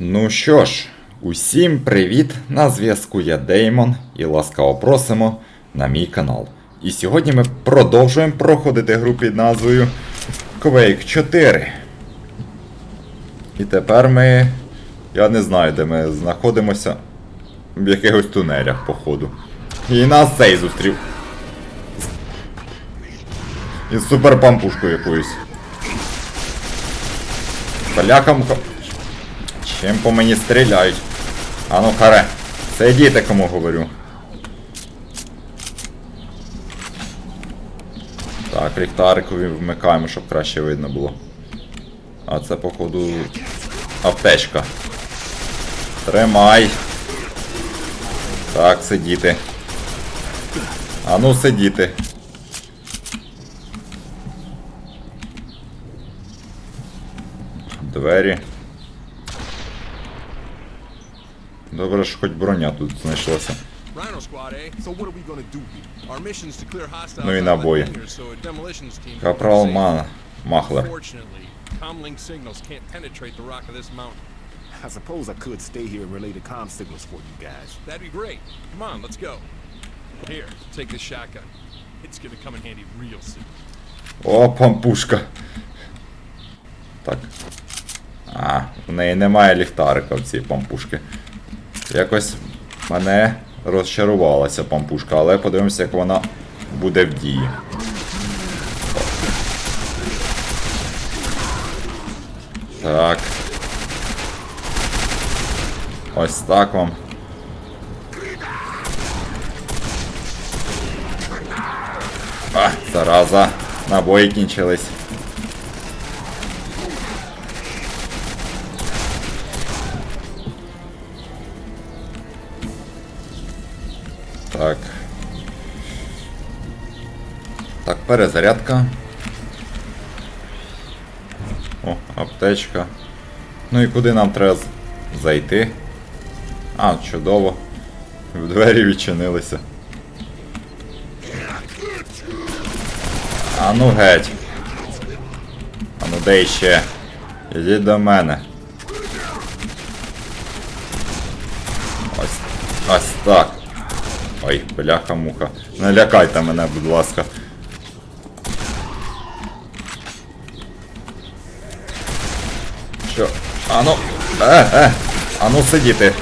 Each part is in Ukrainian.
Ну що ж, усім привіт! На зв'язку я Деймон і ласкаво просимо на мій канал. І сьогодні ми продовжуємо проходити гру під назвою Quake 4. І тепер ми. Я не знаю, де ми знаходимося. В якихось тунелях, походу. І нас цей зустрів. Із суперпампушкою якоюсь. Полякам. Чим по мені стріляють? А ну харе. Сидіти кому говорю. Так, ліхтарикові вмикаємо, щоб краще видно було. А це, походу, аптечка. Тримай. Так, сидіти. А ну сидіти. Двері. Добре, що хоч броня тут знайшлася. Eh? Ну і набої. Капрал proceed. Ма... Махлер. Comlink signals can't penetrate the rock of this mountain. I suppose I could stay here and relay the comm signals for you guys. That'd be great. Come on, let's go. Here, take this shotgun. It's gonna come in handy real soon. О, пампушка. Так. А, в неї немає ліхтарика в цій пампушки. Якось мене розчарувалася пампушка, але подивимося, як вона буде в дії. Так. Ось так вам. А, зараза. Набої кінчились. Так, перезарядка. О, аптечка. Ну і куди нам треба зайти? А, чудово. В двері відчинилися. А ну геть. А ну де іще? Ідіть до мене. Ось. Ось так. Ой, бляха-муха. Не лякайте мене, будь ласка. Що? А ну. Е, е! А ну сидіти.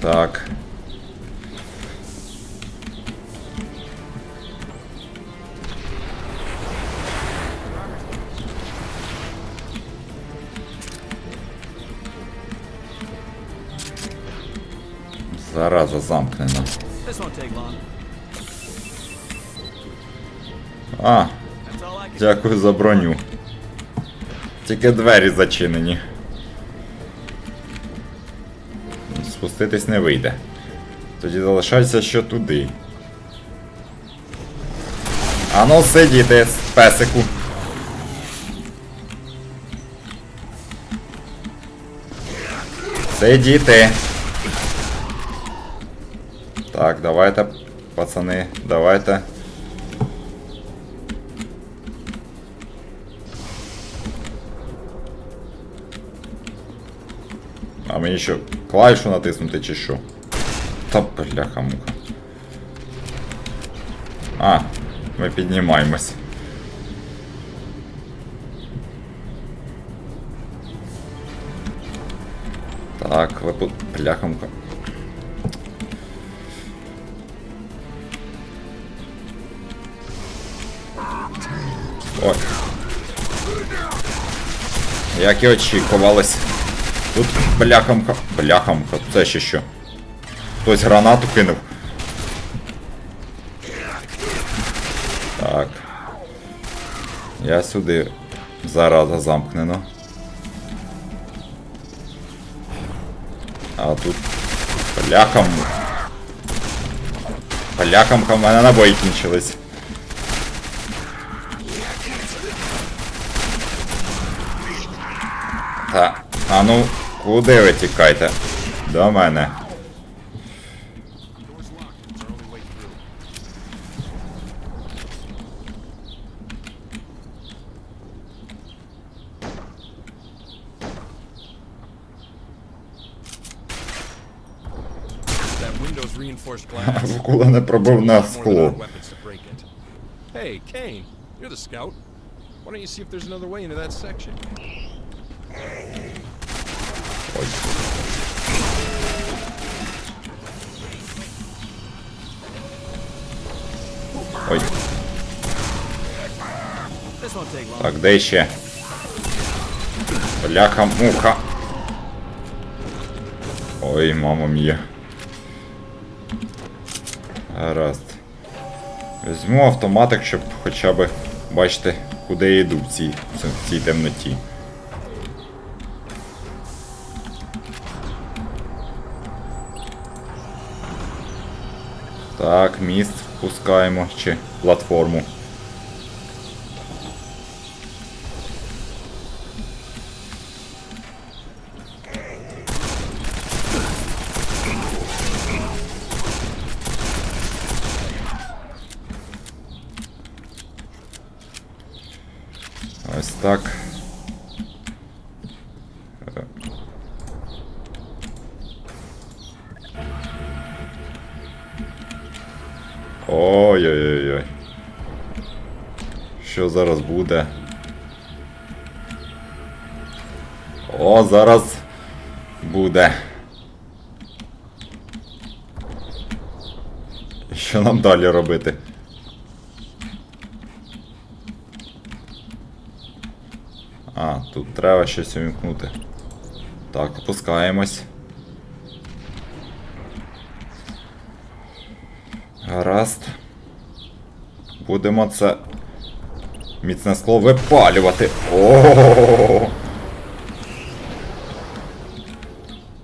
Так. Зараза замкнена. А, дякую за броню. Тільки двері зачинені. Спуститись не вийде. Тоді залишається що туди. А ну сидіти, песику. Сидіти. Так, давайте, пацани, давайте. Мені що, клавішу натиснути чи що? Та бляха муха. А, ми піднімаємось. Так, ви тут бляха муха. Ой. Як і очікувалось. Тут бляхамка. Бляхамка, це ще що? Хтось гранату кинув. Так. Я сюди. Зараза замкнено. А тут. Бляхам. Бляхамка, в мене набої кінчились. Та, а ну, куди ви тікайте? До мене. Вкула не пробив на скло. Hey, Kane, you're the scout. Why don't you see if there's another way into that section? Ой. Ой, так, де ще? Бляха муха. Ой, мама мія. Гаразд. Візьму автоматик, щоб хоча б бачити, куди я йду в цій, в цій темноті. Так, міст пускаємо чи платформу. Ось так. Ой-ой-ой. Що зараз буде? О, зараз буде. Що нам далі робити? А, тут треба щось увімкнути. Так, опускаємось. Гаразд. Будемо це міцне скло випалювати. О!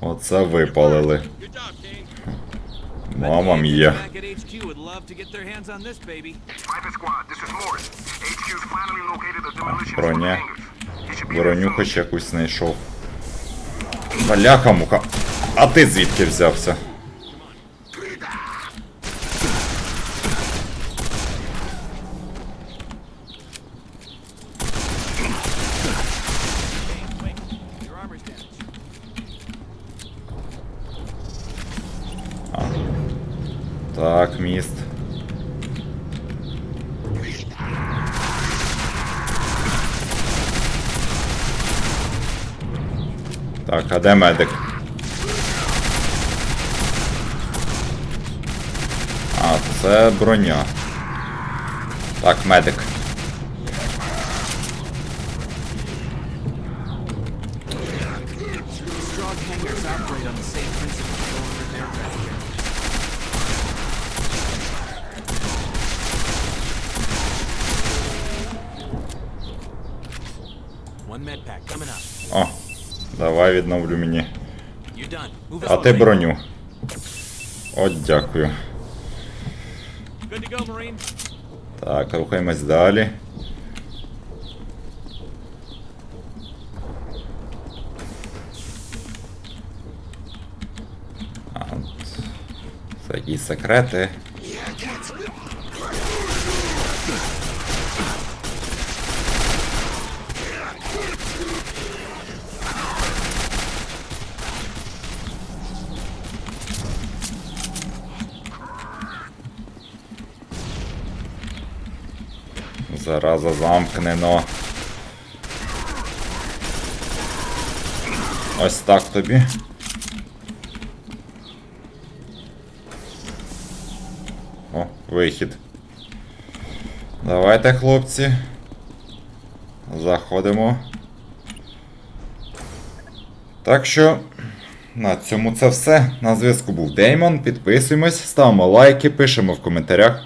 Оце випалили. Мама demolition Броня. Броню хоч якусь знайшов. Бляха муха. А ти звідки взявся? Так, міст. Так, а де медик? А, це броня. Так, медик. Strong hangars operate on the same principle over aircraft carriers. О, давай відновлю мені. А ти броню. От дякую. Так, рухаємось далі. А, от Це якісь секрети. Зараза замкнено. Ось так тобі. О, вихід. Давайте, хлопці. Заходимо. Так що, на цьому це все. На зв'язку був Деймон. Підписуємось, ставимо лайки, пишемо в коментарях.